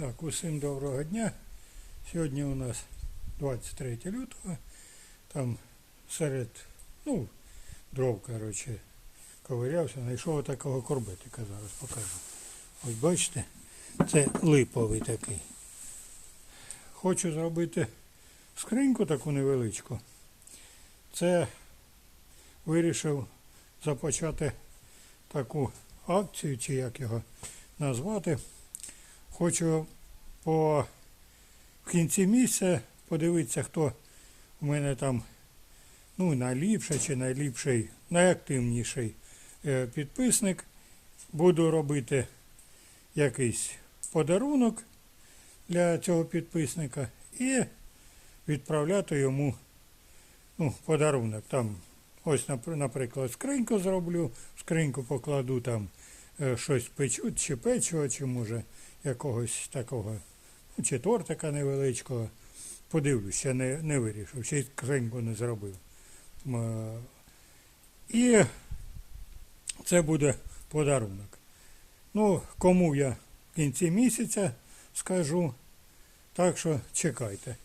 Так, усім доброго дня. Сьогодні у нас 23 лютого. Там серед, ну, дров, коротше, ковирявся, знайшов такого корбетика, зараз покажу. Ось бачите, це липовий такий. Хочу зробити скриньку таку невеличку. Це вирішив започати таку акцію, чи як його назвати. Хочу по в кінці місяця подивитися, хто у мене там ну, найліпший чи найліпший, найактивніший е, підписник. Буду робити якийсь подарунок для цього підписника і відправляти йому ну, подарунок. Там, ось, наприклад, скриньку зроблю, скриньку покладу там щось печу, чи печиво, чи може якогось такого, ну, чи тортика невеличкого. Подивлюсь, не, не вирішив, ще й скриньку не зробив. Е, І це буде подарунок. Ну, кому я в кінці місяця скажу, так що чекайте.